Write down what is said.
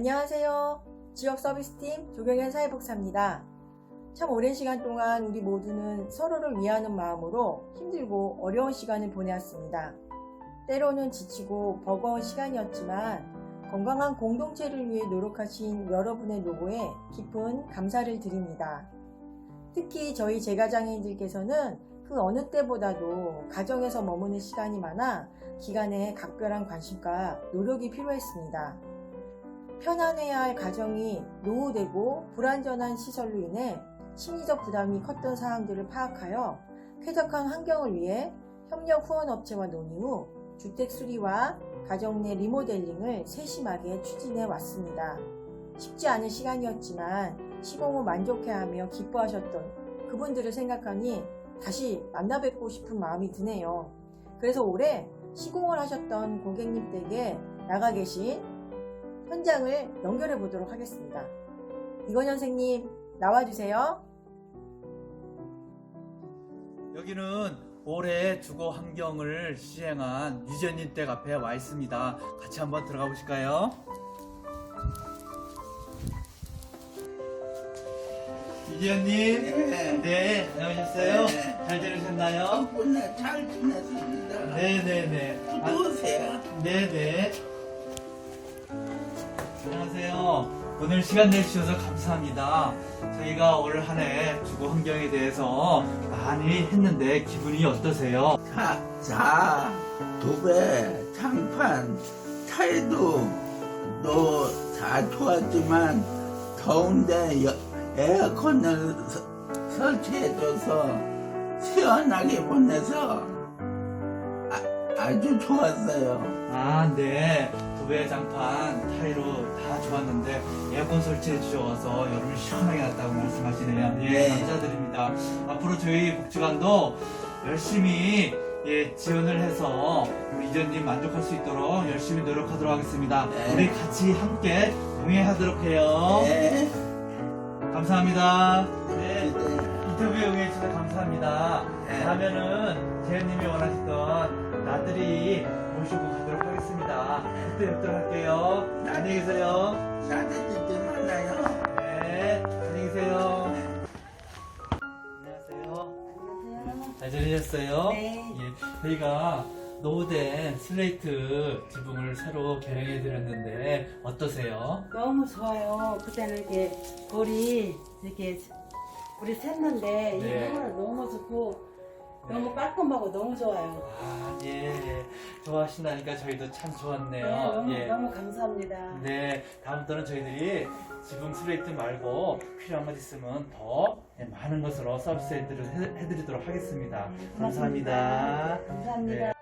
안녕하세요. 지역 서비스팀 조경현 사회복사입니다. 참 오랜 시간 동안 우리 모두는 서로를 위하는 마음으로 힘들고 어려운 시간을 보내왔습니다. 때로는 지치고 버거운 시간이었지만 건강한 공동체를 위해 노력하신 여러분의 노고에 깊은 감사를 드립니다. 특히 저희 제가장애인들께서는 그 어느 때보다도 가정에서 머무는 시간이 많아 기간에 각별한 관심과 노력이 필요했습니다. 편안해야 할 가정이 노후되고 불안전한 시설로 인해 심리적 부담이 컸던 사항들을 파악하여 쾌적한 환경을 위해 협력 후원업체와 논의 후 주택 수리와 가정 내 리모델링을 세심하게 추진해 왔습니다. 쉽지 않은 시간이었지만 시공 후 만족해하며 기뻐하셨던 그분들을 생각하니 다시 만나 뵙고 싶은 마음이 드네요. 그래서 올해 시공을 하셨던 고객님 댁에 나가 계신 현장을 연결해 보도록 하겠습니다. 이건 선생님 나와주세요. 여기는 올해 주거 환경을 시행한 유전님 댁 앞에 와 있습니다. 같이 한번 들어가 보실까요? 유전님, 네. 네, 안녕하셨어요? 네. 잘 지내셨나요? 덕분에 잘 지냈습니다. 네네네. 아, 들어오세요. 네네. 오늘 시간 내주셔서 감사합니다. 저희가 올 한 해 주거 환경에 대해서 많이 했는데 기분이 어떠세요? 자, 자, 도배, 장판, 타일도 또다 좋았지만 더운데 여- 에어컨을 서- 설치해줘서 시원하게 보내서 아, 주 좋았어요. 아, 네. 도배 장판, 타이로 다 에어컨 설치해 주셔서 여름을 시원하게 났다고 말씀하시네요. 예, 네. 감사드립니다. 앞으로 저희 복지관도 열심히 예, 지원을 해서 우리 이전님 만족할 수 있도록 열심히 노력하도록 하겠습니다. 네. 우리 같이 함께 동행하도록 해요. 네. 감사합니다. 네. 네. 인터뷰에 응해주셔서 감사합니다. 네. 다음에는 재현님이 원하시던 나들이 모시고 가도록 하겠습니다. 그때 뵙도록 할게요. 안녕히 계세요. 따뜻할 때 만나요. 네, 안녕히 계세요. 안녕하세요. 잘 지내셨어요? 네. 예, 저희가 노후된 슬레이트 지붕을 새로 개량해 드렸는데 어떠세요? 너무 좋아요. 그때는 이렇게 볼이 이렇게 우리 샜는데 네. 이 하늘 너무 좋고 너무 깔끔하고 너무 좋아요. 아, 예, 좋아하신다니까 저희도 참 좋았네요. 네, 너무, 예. 너무 감사합니다. 네, 다음부터는 저희들이 지붕 슬레이트 말고 필요한 것 있으면 더 예, 많은 것으로 서비스 해드리- 해드리도록 하겠습니다. 네, 감사합니다. 감사합니다. 네.